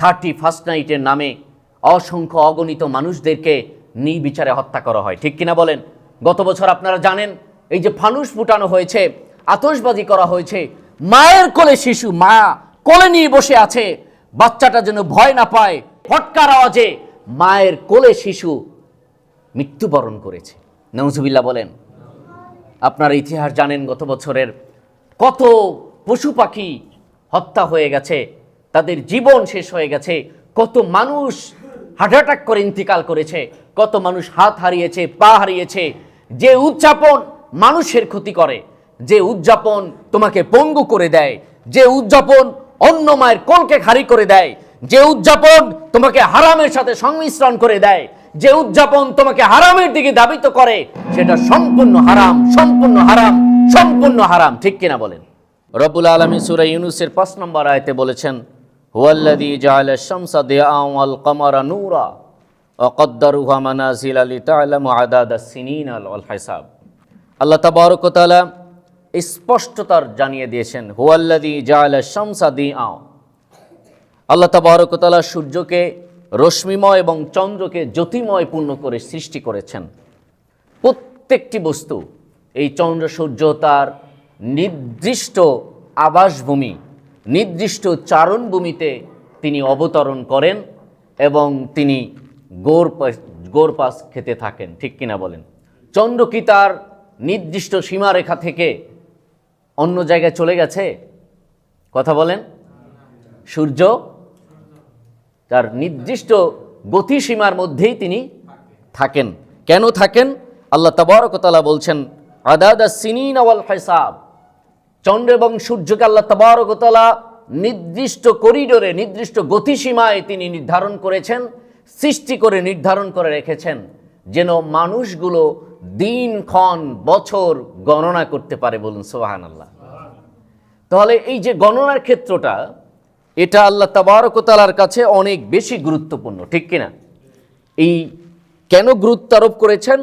Thirty first নাইটের নামে অসংখ্য অগণিত মানুষদেরকে নির্বিচারে হত্যা করা হয়। ঠিক কিনা বলেন? গত বছর আপনারা জানেন, এই যে ফানুস ফুটানো হয়েছে, আতশবাজি করা হয়েছে, মায়ের কোলে শিশু, মা কোলে নিয়ে বসে আছে, বাচ্চাটা যেন ভয় না পায়, ফটকার আওয়াজে মায়ের কোলে শিশু মৃত্যুবরণ করেছে। নজুবিল্লা বলেন, আপনারা ইতিহাস জানেন গত বছরের কত পশু পাখি হত্যা হয়ে গেছে। তাদের জীবন শেষ হয়ে গেছে। কত মানুষ হার্ট অ্যাটাক করে ইন্তিকাল করেছে। কত মানুষ হাত হারিয়েছে, পা হারিয়েছে। যে উদযাপন মানুষের ক্ষতি করে, যে উদযাপন তোমাকে পঙ্গু করে দেয়, যে উদযাপন অন্য মায়ের কোলকে খারি করে দেয়, যে উদযাপন তোমাকে হারামের সাথে সংমিশ্রণ করে দেয়, যে উদযাপন তোমাকে হারামের দিকে দাবিত করে, সেটা সম্পূর্ণ হারাম সম্পূর্ণ হারাম সম্পূর্ণ হারাম। ঠিক কিনা বলেন? রবুল আলমী সুরা ইউনুসের পাঁচ নম্বর আয়তে বলেছেন হুয়াল্লাদি জাল শামসা দেআ ওয়াল কমারা নূরা অকদ্দারুহা মানাজিল আলী তালাম আদাদ সিনিন আল হিসাব। আল্লাহ তাবারকতালা স্পষ্টতার জানিয়ে দিয়েছেন হুয়াল্লাদি জালা শামসা দি আও আল্লাহ তাবারকতালা সূর্যকে রশ্মিময় এবং চন্দ্রকে জ্যোতিময় পূর্ণ করে সৃষ্টি করেছেন। প্রত্যেকটি বস্তু, এই চন্দ্র সূর্য তার নির্দিষ্ট আবাসভূমি নির্দিষ্ট চারণভূমিতে তিনি অবতরণ করেন এবং তিনি গোর গোর পাস খেতে থাকেন, ঠিক কিনা বলেন? চন্দ্র কি তার নির্দিষ্ট সীমারেখা থেকে অন্য জায়গায় চলে গেছে? কথা বলেন। সূর্য, তার নির্দিষ্ট গতিসীমার মধ্যেই তিনি থাকেন। কেন থাকেন? আল্লাহ তাবারকতালা বলছেন আদাদা সিনিন আওয়াল হিসাব। চন্দ্র এবং সূর্যকে আল্লাহ তাবারকতালা নির্দিষ্ট করিডোরে, নির্দিষ্ট গতিসীমায় তিনি নির্ধারণ করেছেন, সৃষ্টি করে নির্ধারণ করে রেখেছেন, যেন মানুষগুলো দিনক্ষণ বছর গণনা করতে পারে বলুন সোহান আল্লাহ তাহলে এই যে গণনার ক্ষেত্রটা, এটা আল্লাহ তাবারকতালার কাছে অনেক বেশি গুরুত্বপূর্ণ, ঠিক কিনা? এই কেন গুরুত্ব আরোপ করেছেন?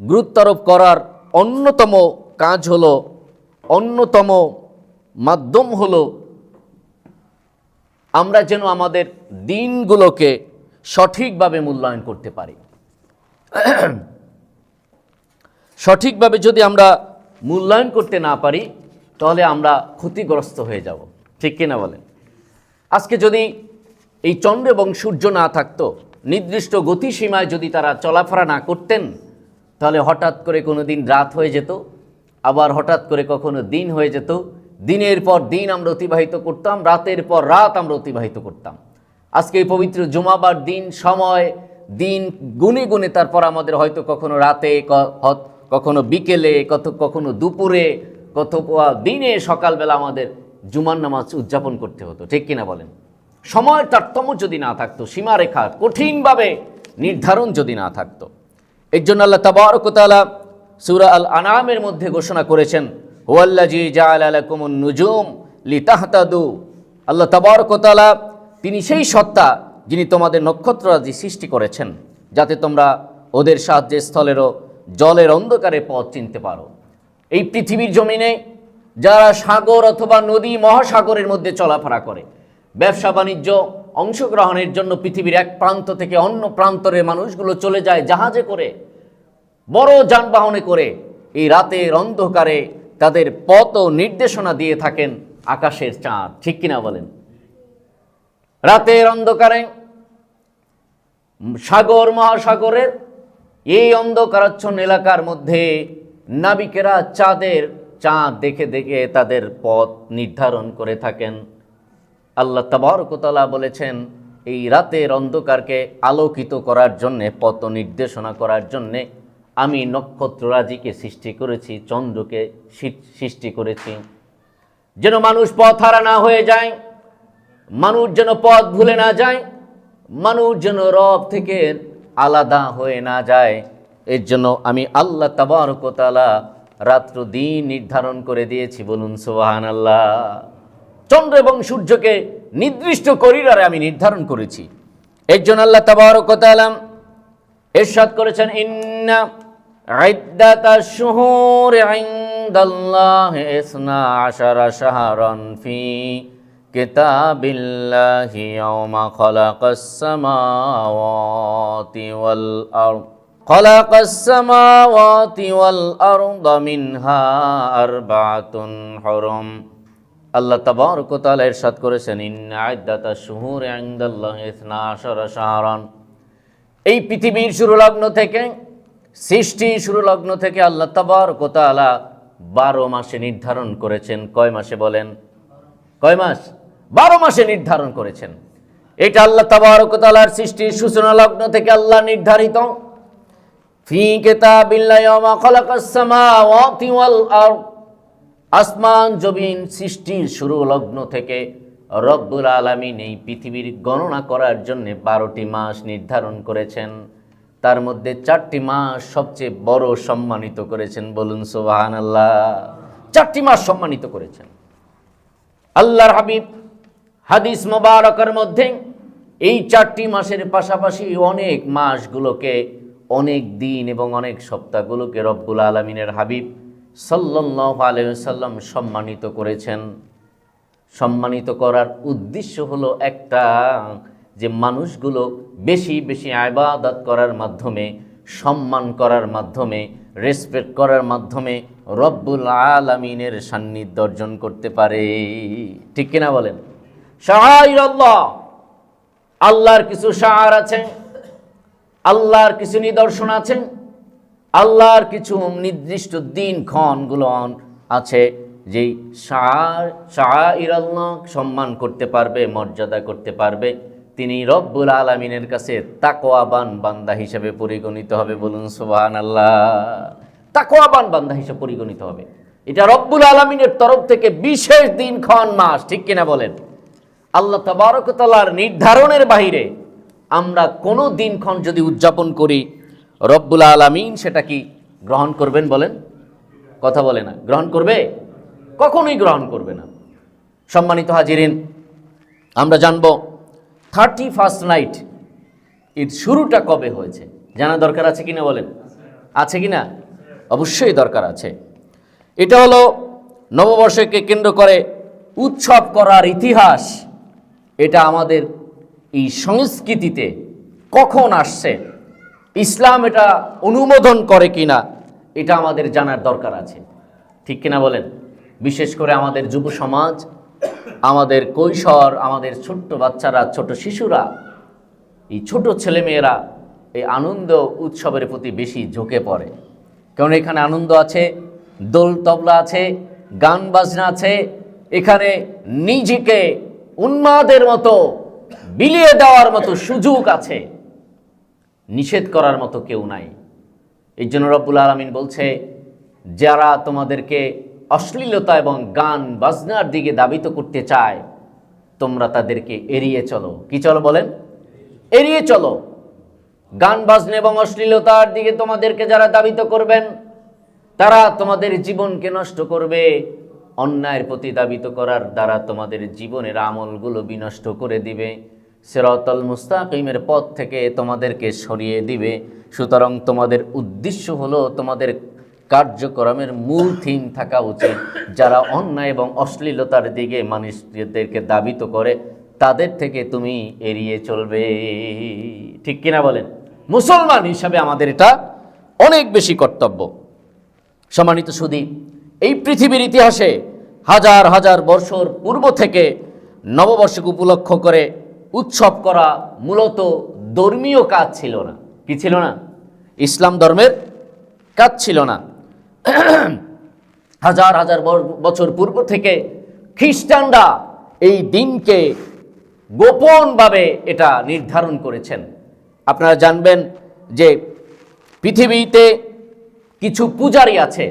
গুরুত্ব আরোপ করার অন্যতম কাজ হলো অন্যতম মাধ্যম হলো আমরা যেন আমাদের দিনগুলোকে সঠিকভাবে মূল্যায়ন করতে পারি। সঠিকভাবে যদি আমরা মূল্যায়ন করতে না পারি, তাহলে আমরা ক্ষতিগ্রস্ত হয়ে যাব। ঠিক কিনা বলেন? আজকে যদি এই চন্দ্র এবং সূর্য না থাকতো, নির্দিষ্ট গতিসীমায় যদি তারা চলাফেরা না করতেন, তাহলে হঠাৎ করে কোনো দিন রাত হয়ে যেত আবার হঠাৎ করে কখনো দিন হয়ে যেত, দিনের পর দিন আমরা অতিবাহিত করতাম, রাতের পর রাত আমরা অতিবাহিত করতাম। আজকে এই পবিত্র জুমাবার দিন, সময়, দিন গুনে গুনে তারপর আমাদের হয়তো কখনো রাতে কখনো বিকেলে, কত, কখনো দুপুরে, কত দিনে, সকালবেলা আমাদের জুমার নামাজ উদযাপন করতে হতো। ঠিক কিনা বলেন? সময় তারতম্য যদি না থাকতো, সীমারেখা কঠিনভাবে নির্ধারণ যদি না থাকতো। এর জন্য আল্লাহ তাবারকতালা সুরা আল আনামের মধ্যে ঘোষণা করেছেন হুয়াল্লাজি জাআলা লাকুমুন নুজুম লিতাহতাদু। আল্লাহ তাবারকতালা তিনি সেই সত্তা যিনি তোমাদের নক্ষত্ররাজি সৃষ্টি করেছেন, যাতে তোমরা ওদের সাহায্যে স্থলেরও জলের অন্ধকারে পথ চিনতে পারো। এই পৃথিবীর জমিনে যারা সাগর অথবা নদী মহাসাগরের মধ্যে চলাফেরা করে, ব্যবসা বাণিজ্য, অংশগ্রহণের জন্য পৃথিবীর এক প্রান্ত থেকে অন্য প্রান্তরের মানুষগুলো চলে যায় জাহাজে করে বড় যানবাহনে করে এই রাতের অন্ধকারে তাদের পথ নির্দেশনা দিয়ে থাকেন আকাশের চাঁদ। ঠিক কিনা বলেন? রাতের অন্ধকারে, সাগর, মহাসাগরের এই অন্ধকারাচ্ছন্ন এলাকার মধ্যে নাবিকেরা চাঁদের চাঁদ দেখে দেখে তাদের পথ নির্ধারণ করে থাকেন। আল্লাহ তাবারকতলা বলেছেন, এই রাতের অন্ধকারকে আলোকিত করার জন্যে, পথ নির্দেশনা করার জন্যে আমি নক্ষত্ররাজিকে সৃষ্টি করেছি, চন্দ্রকে সৃষ্টি করেছি। যেন মানুষ পথ হারা না হয়ে যায়, মানুষ যেন পথ ভুলে না যায়, মানুষ যেন রব থেকে আলাদা হয়ে না যায়। এর জন্য আমি আল্লাহ তাবারকতালা রাত্র দিন নির্ধারণ করে দিয়েছি, বলুন সোহান আল্লাহ চন্দ্র এবং সূর্যকে নির্দিষ্ট করিডরে আমি নির্ধারণ করেছি। এর জন্য আল্লাহ তাবারকতালাম এরশাদ করেছেন, ইন্না আইদ্দাতা শুহুর ইনদাল্লাহ ইসনা আশারা শাহরান ফি كتاب الله يوم خلق السماوات والأرض خلق السماوات والأرض منها أربعة حرم আল্লাহ তাবারক ওয়া তাআলা ইরশাদ করেছেন ইন্না আইদ্দাতাশ শুহুরি ইনদাল্লাহি 12 শাহরান এই পৃথিবীর শুরু লগ্ন থেকে সৃষ্টি শুরু লগ্ন থেকে আল্লাহ তাবারক ওয়া তাআলা 12 মাসে নির্ধারণ করেছেন। কয় মাসে বলেন? কয় মাস? 12 মাসে নির্ধারণ করেছেন। এটা আল্লাহ তাবারক ওয়া তাআলার সৃষ্টির সূচনা লগ্ন থেকে আল্লাহ নির্ধারিত। ফি কিতাবিল্লাহি ওয়া খালাকাস সামাওয়াতি ওয়াল আরদ। আসমান, জমিন সৃষ্টির শুরু লগ্ন থেকে রব্বুল আলামিন এই পৃথিবীর গণনা করার জন্য বারোটি মাস নির্ধারণ করেছেন। তার মধ্যে চারটি মাস সবচেয়ে বড় সম্মানিত করেছেন, বলুন সুবাহান আল্লাহ চারটি মাস সম্মানিত করেছেন। আল্লাহর হাবিব হাদিস মোবারকের মধ্যে এই চারটি মাসের পাশাপাশি অনেক মাসগুলোকে, অনেক দিন এবং অনেক সপ্তাহগুলোকে রব্বুল আলমিনের হাবিব সাল্লাহ আলসাল্লাম সম্মানিত করেছেন। সম্মানিত করার উদ্দেশ্য হলো একটা, যে মানুষগুলো বেশি বেশি আবাদত করার মাধ্যমে, সম্মান করার মাধ্যমে রেসপেক্ট করার মাধ্যমে রব্বুল আলমিনের সান্নিধ্য অর্জন করতে পারে। ঠিক কিনা বলেন? আল্লাহ আল্লাহর কিছু শাহার আছে, আল্লাহর কিছু নিদর্শন আছে, আল্লাহর কিছু নির্দিষ্ট দিন ক্ষণগুলো আছে যেই শাহির আল্লাহ সম্মান করতে পারবে, মর্যাদা করতে পারবে। তিনি রব্বুল আলমিনের কাছে তাকোয়াবান বান্দা হিসেবে পরিগণিত হবে বলুন সুবাহান আল্লাহ তাকোয়াবান বান্দা হিসেবে পরিগণিত হবে। এটা রব্বুল আলমিনের তরফ থেকে বিশেষ দিন, ক্ষণ, মাস, ঠিক কিনা বলেন? আল্লাহ তবারকতালার নির্ধারণের বাহিরে আমরা কোনো দিনক্ষণ যদি উদযাপন করি, রব্বুল আলমিন সেটা কি গ্রহণ করবেন বলেন? কথা বলে না। গ্রহণ করবে? কখনোই গ্রহণ করবে না। সম্মানিত হাজিরিন, আমরা জানব থার্টি ফার্স্ট নাইট, এর শুরুটা কবে হয়েছে? জানা দরকার আছে কিনা বলেন? আছে কি না অবশ্যই দরকার আছে। এটা হলো নববর্ষকে কেন্দ্র করে উৎসব করার ইতিহাস। এটা আমাদের এই সংস্কৃতিতে কখন আসছে? ইসলাম এটা অনুমোদন করে কিনা? এটা আমাদের জানার দরকার আছে। ঠিক কিনা বলেন? বিশেষ করে আমাদের যুব সমাজ আমাদের কৈশোর, আমাদের ছোট্ট বাচ্চারা, ছোট শিশুরা, এই ছোট ছেলেমেয়েরা এই আনন্দ উৎসবের প্রতি বেশি ঝুঁকে পড়ে। কারণ এখানে আনন্দ আছে? দোল তবলা আছে, গান বাজনা আছে, এখানে নিজেকে উন্মাদের মতো, বিলিয়ে দেওয়ার মতো সুযোগ আছে। নিষেধ করার মতো কেউ নাই। এই জন্য রব্বুল আলমিন বলছে, যারা তোমাদেরকে অশ্লীলতা এবং গান বাজনার দিকে দাবিত করতে চায়, তোমরা তাদেরকে এড়িয়ে চলো। কি চলো বলেন? এড়িয়ে চলো। গান, বাজনা এবং অশ্লীলতার দিকে তোমাদেরকে যারা দাবিত করবেন, তারা তোমাদের জীবনকে নষ্ট করবে। অন্যায়ের প্রতি দাবিত করার দ্বারা তোমাদের জীবনের আমলগুলো বিনষ্ট করে দিবে। সেরতল মুস্তাকিমের পথ থেকে তোমাদেরকে সরিয়ে দিবে। সুতরাং তোমাদের উদ্দেশ্য হলো তোমাদের কার্যক্রমের মূল থিম থাকা উচিত। যারা অন্যায় এবং অশ্লীলতার দিকে মানুষদেরকে দাবিত করে, তাদের থেকে তুমি এড়িয়ে চলবে। ঠিক কিনা বলেন? মুসলমান হিসাবে আমাদের এটা অনেক বেশি কর্তব্য। সম্মানিত সুদী, এই পৃথিবীর ইতিহাসে হাজার হাজার বছর পূর্ব থেকে নববর্ষকে উপলক্ষ করে উৎসব করা মূলত ধর্মীয় কাজ ছিল না। কি ছিল না? ইসলাম ধর্মের কাজ ছিল না। হাজার হাজার বছর পূর্ব থেকে খ্রিস্টানরা এই দিনকে গোপনভাবে এটা নির্ধারণ করেছেন। আপনারা জানবেন যে পৃথিবীতে কিছু পূজারি আছে,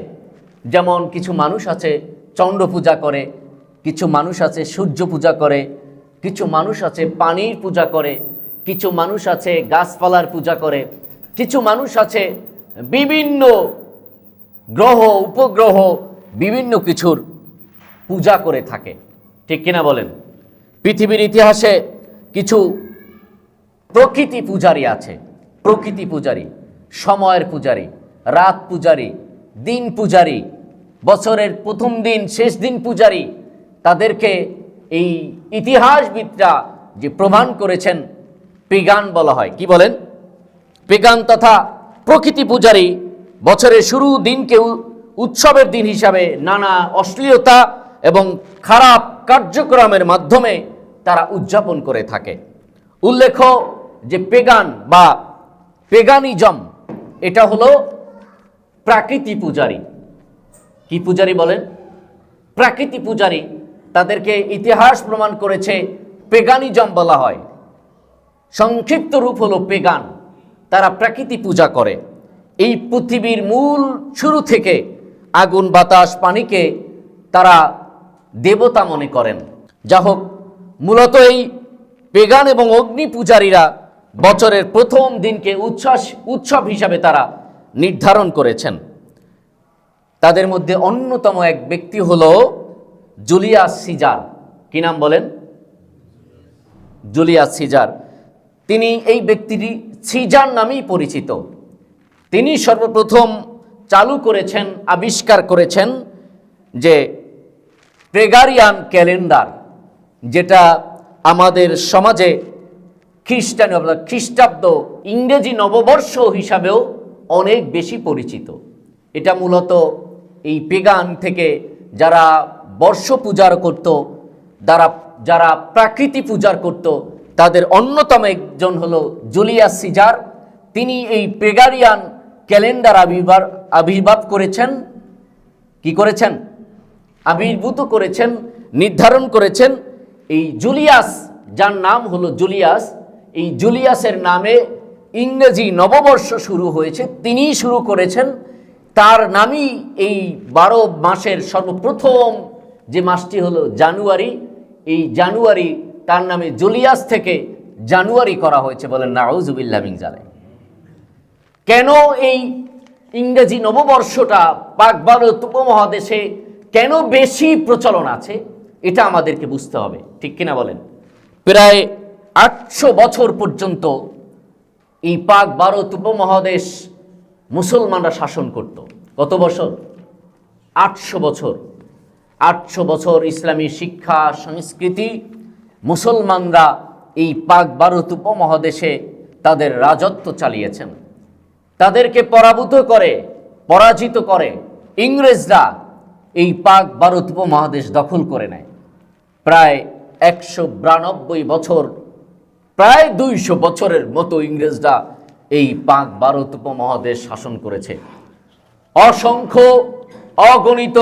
যেমন কিছু মানুষ আছে চন্দ্র পূজা করে, কিছু মানুষ আছে, সূর্য পূজা করে, কিছু মানুষ আছে, পানির পূজা করে, কিছু মানুষ আছে, গাছপালার পূজা করে, কিছু মানুষ আছে, বিভিন্ন গ্রহ, উপগ্রহ, বিভিন্ন কিছুর পূজা করে থাকে। ঠিক কিনা বলেন? পৃথিবীর ইতিহাসে কিছু প্রকৃতি পূজারী আছে। প্রকৃতি পূজারী, সময়ের পূজারী, রাত পূজারী, দিন পূজারী, বছরের প্রথম দিন, শেষ দিন পূজারী, তাদেরকে এই ইতিহাসবিদরা যে প্রমাণ করেছেন, পেগান বলা হয়। কি বলেন? পেগান তথা প্রকৃতি পূজারী বছরের শুরু দিনকে উৎসবের দিন হিসাবে নানা অশ্লীলতা এবং খারাপ কার্যক্রমের মাধ্যমে তারা উদযাপন করে থাকে। উল্লেখ্য যে পেগান বা পেগানিজম, এটা হলো প্রাকৃতি পূজারী। কি পূজারী বলেন? প্রাকৃতি পূজারী, তাদেরকে ইতিহাস প্রমাণ করেছে পেগানিজম বলা হয়। সংক্ষিপ্ত রূপ হলো পেগান, তারা প্রাকৃতি পূজা করে। এই পৃথিবীর মূল শুরু থেকে আগুন, বাতাস, পানিকে তারা দেবতা মনে করেন। যা হোক, মূলত এই পেগান এবং অগ্নি পূজারীরা বছরের প্রথম দিনকে উচ্ছ্বাস, উৎসব হিসাবে তারা নির্ধারণ করেছেন। তাদের মধ্যে অন্যতম এক ব্যক্তি হল জুলিয়াস সিজার। কি নাম বলেন? Julius Caesar. তিনি এই ব্যক্তিটি সিজার নামেই পরিচিত। তিনি সর্বপ্রথম চালু করেছেন, আবিষ্কার করেছেন যে প্রেগারিয়ান ক্যালেন্ডার যেটা আমাদের সমাজে খ্রিস্টান খ্রিস্টাব্দ ইংরেজি নববর্ষ হিসাবেও অনেক বেশি পরিচিত। এটা মূলত এই পেগান থেকে যারা বর্ষ পূজার করত যারা যারা প্রাকৃতি পূজার করত, তাদের অন্যতম একজন হলো জুলিয়াস সিজার। তিনি এই পেগারিয়ান ক্যালেন্ডার আবির্ভাব আবির্ভাব করেছেন, কি করেছেন? আবির্ভূত করেছেন, নির্ধারণ করেছেন এই জুলিয়াস, যার নাম হলো জুলিয়াস, এই জুলিয়াসের নামে ইংরেজি নববর্ষ শুরু হয়েছে, তিনিই শুরু করেছেন, তার নামই এই বারো মাসের সর্বপ্রথম, যে মাসটি হলো জানুয়ারি, এই জানুয়ারি তার নামে জুলিয়াস থেকে জানুয়ারি করা হয়েছে বলেন নাউজুবিল্লাহ মিংজালে কেন এই ইংরেজি নববর্ষটা পাক ভারত উপমহাদেশে কেন বেশি প্রচলন আছে? এটা আমাদেরকে বুঝতে হবে, ঠিক কিনা বলেন? প্রায় আটশো বছর পর্যন্ত এই পাক ভারত উপমহাদেশ মুসলমানরা শাসন করত। কত বছর? আটশো বছর। আটশো বছর ইসলামী শিক্ষা, সংস্কৃতি, মুসলমানরা এই পাক ভারত উপমহাদেশে তাদের রাজত্ব চালিয়েছেন। তাদেরকে পরাভূত করে, পরাজিত করে, ইংরেজরা এই পাক ভারত উপমহাদেশ দখল করে নেয়। প্রায় একশো বিরানব্বই বছর, প্রায় দুইশো বছরের মতো ইংরেজরা এই পাক ভারত উপমহাদেশ শাসন করেছে। অসংখ্য অগণিত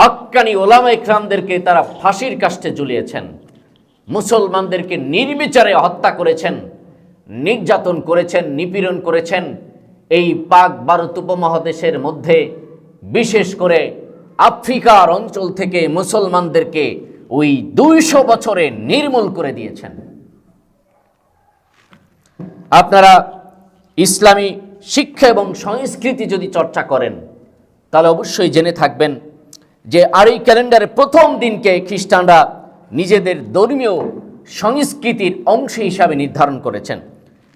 হক্কানি ওলামা ইকরামদেরকে তারা ফাঁসির কাষ্টে ঝুলিয়েছেন। মুসলমানদেরকে নির্বিচারে হত্যা করেছেন, নির্যাতন করেছেন, নিপীড়ন করেছেন এই পাক ভারত উপমহাদেশের মধ্যে, বিশেষ করে আফ্রিকার অঞ্চল থেকে মুসলমানদেরকে ওই দুইশো বছরে নির্মূল করে দিয়েছেন। আপনারা ইসলামী শিক্ষা এবং সংস্কৃতি যদি চর্চা করেন, তাহলে অবশ্যই জেনে থাকবেন যে আর এই ক্যালেন্ডারের প্রথম দিনকে খ্রিস্টানরা নিজেদের ধর্মীয় সংস্কৃতির অংশ হিসাবে নির্ধারণ করেছেন,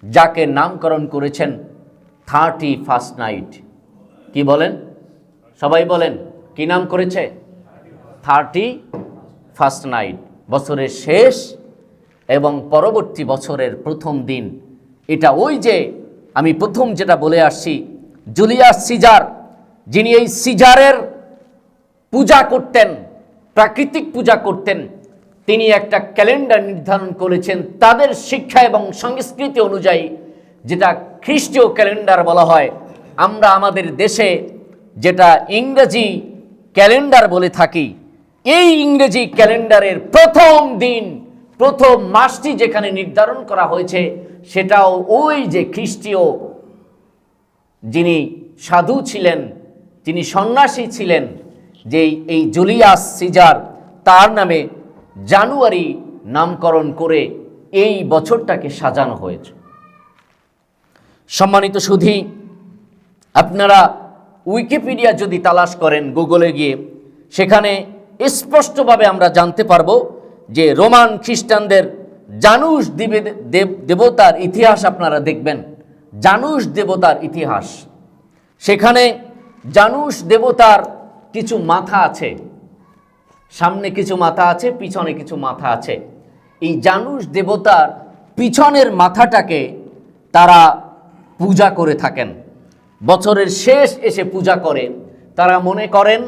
যাকে নামকরণ করেছেন থার্টি ফার্স্ট নাইট। কি বলেন? সবাই বলেন, কি নাম করেছে? Thirty first night. বছরের শেষ এবং পরবর্তী বছরের প্রথম দিন। এটা ওই যে আমি প্রথম যেটা বলে আসছি, জুলিয়াস সিজার, যিনি এই সিজারের পূজা করতেন, প্রাকৃতিক পূজা করতেন, তিনি একটা ক্যালেন্ডার নির্ধারণ করেছেন তাদের শিক্ষা এবং সংস্কৃতি অনুযায়ী, যেটা খ্রিস্টীয় ক্যালেন্ডার বলা হয়। আমরা আমাদের দেশে যেটা ইংরেজি ক্যালেন্ডার বলে থাকি, এই ইংরেজি ক্যালেন্ডারের প্রথম দিন, প্রথম মাসটি যেখানে নির্ধারণ করা হয়েছে, সেটাও ওই যে খ্রিস্টীয় যিনি সাধু ছিলেন, যিনি সন্ন্যাসী ছিলেন, যে এই জুলিয়াস সিজার, তার নামে জানুয়ারি নামকরণ করে এই বছরটাকে সাজানো হয়েছে। সম্মানিত সুধী, আপনারা উইকিপিডিয়া যদি তালাশ করেন গুগলে গিয়ে, সেখানে স্পষ্টভাবে আমরা জানতে পারব যে রোমান খ্রিস্টানদের জানুস দিবে দেব, দেবতার ইতিহাস আপনারা দেখবেন। জানুস দেবতার ইতিহাস। সেখানে জানুস দেবতার কিছু মাথা আছে। সামনে কিছু মাথা আছে, পিছনে কিছু মাথা আছে। এই জানুষ দেবতার পিছনের মাথাটাকে তারা পূজা করে থাকেন। বছরের শেষ এসে পূজা করে। তারা মনে করেন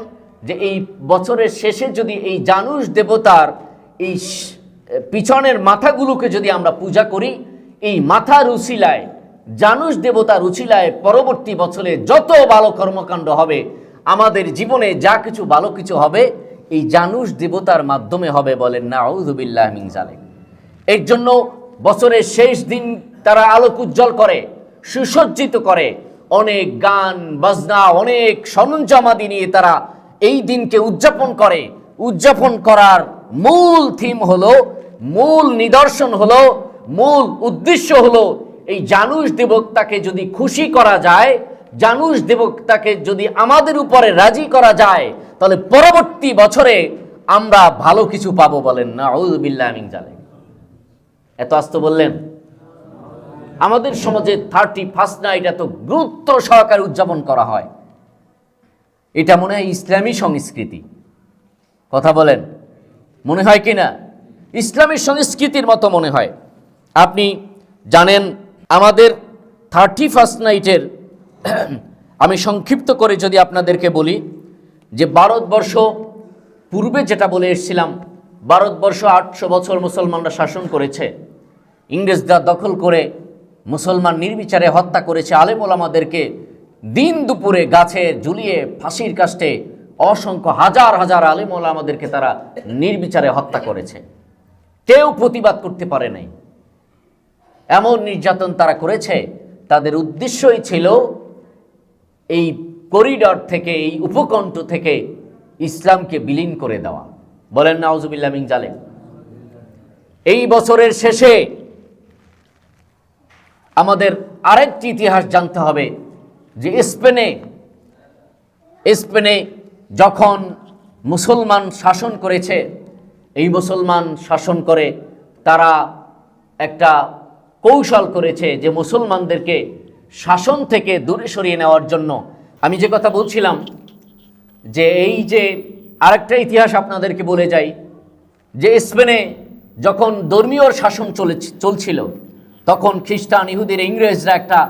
যে এই বছরের শেষে যদি এই জানুষ দেবতার এই পিছনের মাথাগুলোকে যদি আমরা পূজা করি, এই মাথার উশিলায় জানুষ দেবতার উচিলায় পরবর্তী বছরে যত ভালো কর্মকাণ্ড হবে, আমাদের জীবনে যা কিছু ভালো কিছু হবে, এই জানুষ দেবতার মাধ্যমে হবে বলেন না আউজুবিল্লাহ মিন জালেক এর জন্য বছরের শেষ দিন তারা আলোক উজ্জ্বল করে। সুসজ্জিত করে। অনেক গান, বাজনা, অনেক সরঞ্জামাদি নিয়ে তারা এই দিনকে উদযাপন করে। উদযাপন করার মূল থিম হলো, মূল নিদর্শন হলো, মূল উদ্দেশ্য হলো এই জানুষ দেবতাকে যদি খুশি করা যায়, জানুষ দেবতাকে যদি আমাদের উপরে রাজি করা যায়, তাহলে পরবর্তী বছরে আমরা ভালো কিছু পাবো বলেন। না বিল্লাহ আমিন এত আস্ত বললেন? আমাদের সমাজে থার্টি ফার্স্ট নাইট এত গুরুত্ব সহকারে উদযাপন করা হয়। এটা মনে হয় ইসলামী সংস্কৃতি। কথা বলেন, মনে হয় কি না? ইসলামী সংস্কৃতির মতো মনে হয়। আপনি জানেন, আমাদের থার্টি ফার্স্ট নাইটের আমি সংক্ষিপ্ত করে যদি আপনাদেরকে বলি যে ভারতবর্ষ পূর্বে যেটা বলে এসেছিলাম, ভারতবর্ষ আটশো বছর মুসলমানরা শাসন করেছে, ইংরেজরা দখল করে মুসলমান নির্বিচারে হত্যা করেছে আলেম ওলামাদেরকে, দিন দুপুরে গাছে ঝুলিয়ে ফাঁসির কাষ্টে অসংখ্য হাজার হাজার আলেম ওলামাদেরকে তারা নির্বিচারে হত্যা করেছে। কেউ প্রতিবাদ করতে পারে নাই। এমন নির্যাতন তারা করেছে, তাদের উদ্দেশ্যই ছিল এই করিডর থেকে, এই উপকণ্ঠ থেকে ইসলামকে বিলীন করে দেওয়া। বলেন, নাউজুবিল্লাহ মিন জালেম এই বছরের শেষে আমাদের আরেকটি ইতিহাস জানতে হবে যে স্পেনে স্পেনে যখন মুসলমান শাসন করেছে, এই মুসলমান শাসন করে তারা একটা কৌশল করেছে যে মুসলমানদেরকে শাসন থেকে দূরে সরিয়ে নেওয়ার জন্য। আমি যে কথা বলছিলাম যে এই যে আরেকটা ইতিহাস আপনাদেরকে বলে যাই যে স্পেনে যখন ধর্মীয় শাসন চলে চলছিল তখন খ্রিস্টান ইহুদির ইংরেজরা একটা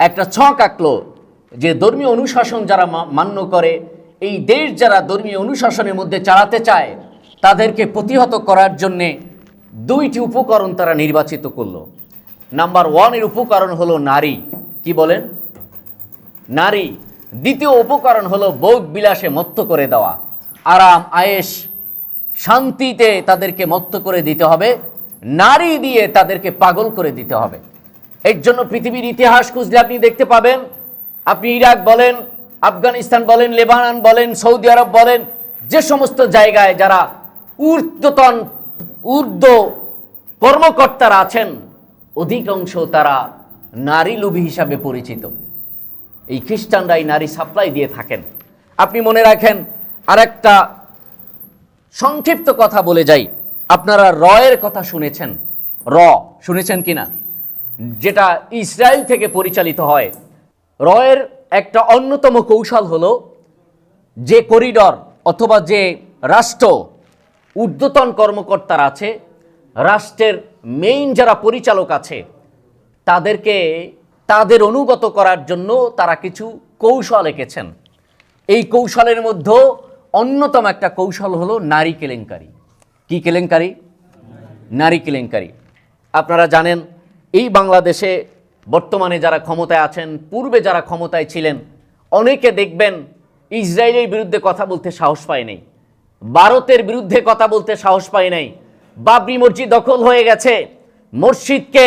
একটা ছক আঁকলো যে ধর্মীয় অনুশাসন যারা মান্য করে, এই দেশ যারা ধর্মীয় অনুশাসনের মধ্যে চালাতে চায়, তাদেরকে প্রতিহত করার জন্যে দুইটি উপকরণ তারা নির্বাচিত করল। নাম্বার ওয়ানের উপকরণ হলো নারী। কি বলেন? নারী। দ্বিতীয় উপকরণ হলো ভোগ বিলাসে মত্ত করে দেওয়া। আরাম, আয়েশ, শান্তিতে তাদেরকে মত্ত করে দিতে হবে। নারী দিয়ে তাদেরকে পাগল করে দিতে হবে। এর জন্য পৃথিবীর ইতিহাস খুঁজলে আপনি দেখতে পাবেন, আপনি ইরাক বলেন, আফগানিস্তান বলেন, লেবানন বলেন, সৌদি আরব বলেন, যে সমস্ত জায়গায় যারা ঊর্ধ্বতন, ঊর্ধ্ব কর্মকর্তারা আছেন, অধিকাংশ তারা নারী লোভী হিসাবে পরিচিত। এই খ্রিস্টানরা এই নারী সাপ্লাই দিয়ে থাকেন। আপনি মনে রাখেন, আরেকটা সংক্ষিপ্ত কথা বলে যাই। আপনারা রয়ের কথা শুনেছেন। র, শুনেছেন কিনা? যেটা ইসরায়েল থেকে পরিচালিত হয়। রয়ের একটা অন্যতম কৌশল হলো যে করিডর অথবা যে রাষ্ট্র ঊর্ধ্বতন কর্মকর্তারা আছে, রাষ্ট্রের মেইন যারা পরিচালক আছে, তাদেরকে, তাদের অনুগত করার জন্য তারা কিছু কৌশল এঁকেছেন। এই কৌশলের মধ্যে অন্যতম একটা কৌশল হলো নারী কেলেঙ্কারি। কি কেলেঙ্কারি? নারী কেলেঙ্কারি। আপনারা জানেন, এই বাংলাদেশে বর্তমানে যারা ক্ষমতায় আছেন, পূর্বে যারা ক্ষমতায় ছিলেন, অনেকে দেখবেন ইসরায়েলের বিরুদ্ধে কথা বলতে সাহস পায় নাই। ভারতের বিরুদ্ধে কথা বলতে সাহস পায় নাই। বাবরি মসজিদ দখল হয়ে গেছে। মসজিদকে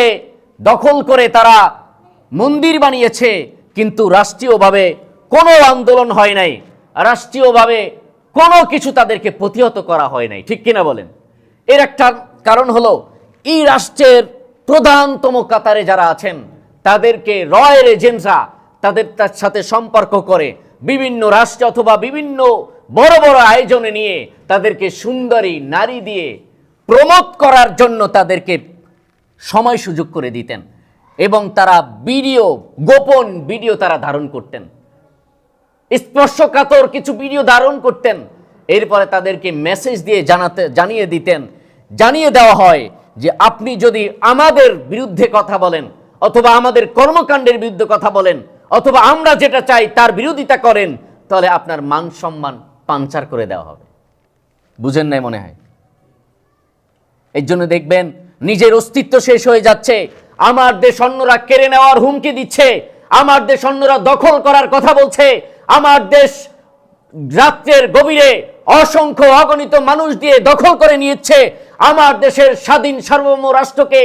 দখল করে তারা মন্দির বানিয়েছে, কিন্তু রাষ্ট্রীয়ভাবে কোনো আন্দোলন হয় নাই। রাষ্ট্রীয়ভাবে কোনো কিছু তাদেরকে প্রতিহত করা হয় নাই। ঠিক কিনা বলেন? এর একটা কারণ হলো এই রাষ্ট্রের প্রধানতম কাতারে যারা আছেন, তাদেরকে রয়ের এজেন্টরা তাদের তার সাথে সম্পর্ক করে বিভিন্ন রাষ্ট্রে অথবা বিভিন্ন বড় বড় আয়োজনে নিয়ে তাদেরকে সুন্দরী নারী দিয়ে প্রমোট করার জন্য তাদেরকে সময় সুযোগ করে দিতেন। এবং তারা ভিডিও, গোপন ভিডিও তারা ধারণ করতেন। স্পর্শকাতর কিছু ভিডিও ধারণ করতেন। এরপরে তাদেরকে মেসেজ দিয়ে জানাতে, জানিয়ে দিতেন। জানিয়ে দেওয়া হয় যে আপনি যদি আমাদের বিরুদ্ধে কথা বলেন, অথবা আমাদের কর্মকাণ্ডের বিরুদ্ধে কথা বলেন, অথবা আমরা যেটা চাই তার বিরোধিতা করেন, তাহলে আপনার মান সম্মান পাঞ্চার করে দেওয়া হবে। বুঝেন নাই মনে হয়? এর জন্য দেখবেন, নিজের অস্তিত্ব শেষ হয়ে যাচ্ছে। আমার দেশ অন্যরা কেড়ে নেওয়ার হুমকি দিচ্ছে। আমার দেশ অন্যরা দখল করার কথা বলছে। আমার দেশ রাত্রের গভীরে অসংখ্য অগণিত মানুষ দিয়ে দখল করে নিয়েছে। আমার দেশের স্বাধীন সার্বভৌম রাষ্ট্রকে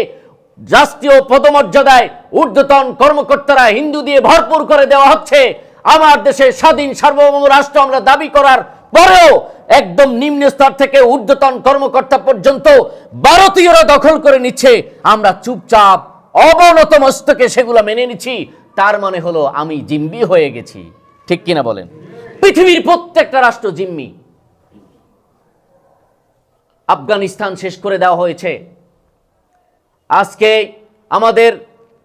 রাষ্ট্রীয় পদমর্যাদায় ঊর্ধ্বতন কর্মকর্তারা হিন্দু দিয়ে ভরপুর করে দেওয়া হচ্ছে। আমার দেশের স্বাধীন সার্বভৌম রাষ্ট্র আমরা দাবি করার পরেও একদম নিম্ন স্তর থেকে ঊর্ধ্বতন কর্মকর্তা পর্যন্ত ভারতীয়রা দখল করে নিচ্ছে। আমরা চুপচাপ অবনত মস্তকে সেগুলো মেনে নিচ্ছি। তার মানে হলো আমি জিম্বি হয়ে গেছি। ঠিক কিনা বলেন। পৃথিবীর প্রত্যেকটা রাষ্ট্র জিম্মি। আফগানিস্তান শেষ করে দেওয়া হয়েছে। আজকে আমাদের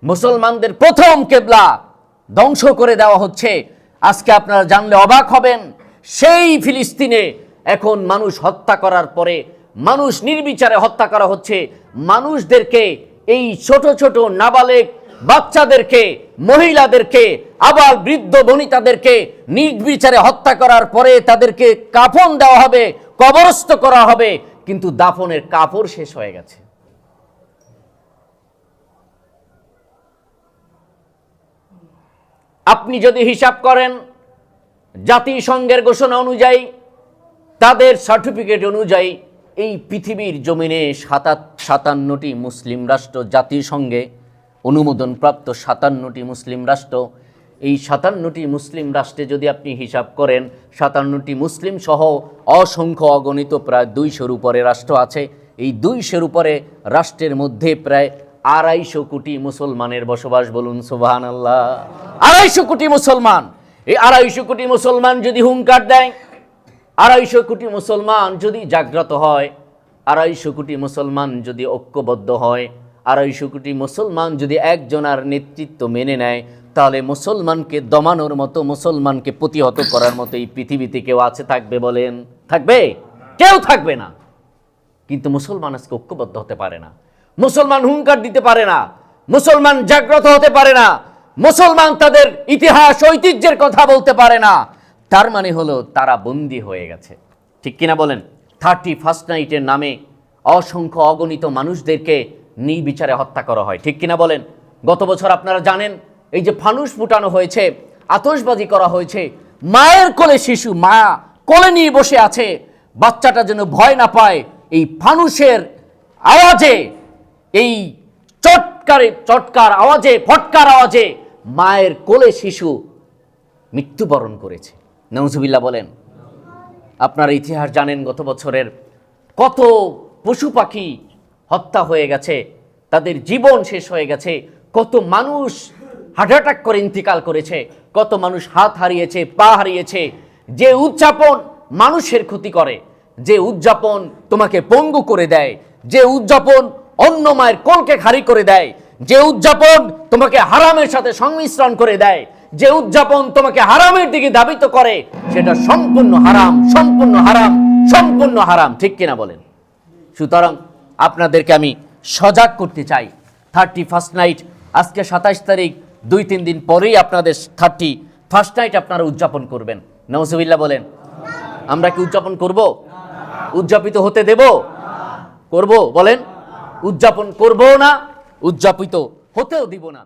মুসলমানদের প্রথম কেবলা ধ্বংস করে দেওয়া হচ্ছে। আজকে আপনারা জানলে অবাক হবেন, সেই ফিলিস্তিনে এখন মানুষ হত্যা করার পরে মানুষ নির্বিচারে হত্যা করা হচ্ছে। মানুষদেরকে এই ছোট ছোট নাবালেক বাচ্চাদেরকে, মহিলাদেরকে, আবার বৃদ্ধ বনিতাদেরকে নির্বিচারে হত্যা করার পরে তাদেরকে কাফন দেওয়া হবে, কবরস্থ করা হবে, কিন্তু দাফনের কাপড় শেষ হয়ে গেছে। আপনি যদি হিসাব করেন, জাতিসংঘের ঘোষণা অনুযায়ী, তাদের সার্টিফিকেট অনুযায়ী এই পৃথিবীর জমিনে সাতাত, সাতান্নটি মুসলিম রাষ্ট্র জাতিসংঘে অনুমোদনপ্রাপ্ত সাতান্নটি মুসলিম রাষ্ট্র। এই সাতান্নটি মুসলিম রাষ্ট্রে যদি আপনি হিসাব করেন, সাতান্নটি মুসলিম সহ অসংখ্য অগণিত প্রায় দুইশোর উপরে রাষ্ট্র আছে। এই দুইশোর উপরে রাষ্ট্রের মধ্যে প্রায় আড়াইশো কোটি মুসলমানের বসবাস, বলুন সুবাহান আল্লাহ আড়াইশো কোটি মুসলমান। এই আড়াইশো কোটি মুসলমান যদি হুঙ্কার দেয়, আড়াইশো কোটি মুসলমান যদি জাগ্রত হয়, আড়াইশো কোটি মুসলমান যদি ঐক্যবদ্ধ হয় আড়াইশো কোটি মুসলমান যদি একজনার নেতৃত্ব মেনে নেয়, তাহলে মুসলমানকে দমানোর মতো মুসলমানকে প্রতিহত করার মতো এই পৃথিবীতে কেউ আছে, থাকবে বলেন? থাকবে? কেউ থাকবে না। কিন্তু মুসলমান আজকে ঐক্যবদ্ধ হতে পারে না। মুসলমান হুঙ্কার দিতে পারে না। মুসলমান জাগ্রত হতে পারে না। মুসলমান তাদের ইতিহাস, ঐতিহ্যের কথা বলতে পারে না। তার মানে হলো তারা বন্দী হয়ে গেছে। ঠিক কিনা বলেন? থার্টি ফার্স্ট নাইটের নামে অসংখ্য অগণিত মানুষদেরকে নির্বিচারে হত্যা করা হয়। ঠিক কিনা বলেন? গত বছর আপনারা জানেন, এই যে ফানুস ফুটানো হয়েছে, আতশবাজি করা হয়েছে, মায়ের কোলে শিশু, মা কোলে নিয়ে বসে আছে, বাচ্চাটা যেন ভয় না পায়, এই ফানুসের আওয়াজে, এই চটকারে, চটকার আওয়াজে, ফটকার আওয়াজে মায়ের কোলে শিশু মৃত্যুবরণ করেছে। নজুবিল্লা বলেন, আপনার ইতিহাস জানেন গত বছরের কত পশু পাখি হত্যা হয়ে গেছে, তাদের জীবন শেষ হয়ে গেছে, কত মানুষ হার্ট অ্যাটাক করে ইন্তিকাল করেছে, কত মানুষ হাত হারিয়েছে, পা হারিয়েছে, যে উদযাপন মানুষের ক্ষতি করে, যে উদযাপন তোমাকে পঙ্গু করে দেয়, যে উদযাপন অন্য মায়ের কোলকে খারি করে দেয়, যে উদযাপন তোমাকে হারামের সাথে সংমিশ্রণ করে দেয়, যে উদযাপন তোমাকে হারামের দিকে ধাবিত করে, সেটা সম্পূর্ণ হারাম সম্পূর্ণ হারাম সম্পূর্ণ হারাম, ঠিক কিনা বলেন? সুতরাং আপনাদেরকে আমি সজাগ করতে চাই। থার্টি ফার্স্ট নাইট আজকে সাতাশ তারিখ, দুই তিন দিন পরেই আপনাদের থার্টি ফার্স্ট নাইট আপনারা উদযাপন করবেন। নওজবিল্লা বলেন, আমরা কি উদযাপন করব? উদযাপিত হতে দেব? করব, বলেন, উদযাপন করবও না, উদযাপিত হতেও দিব না।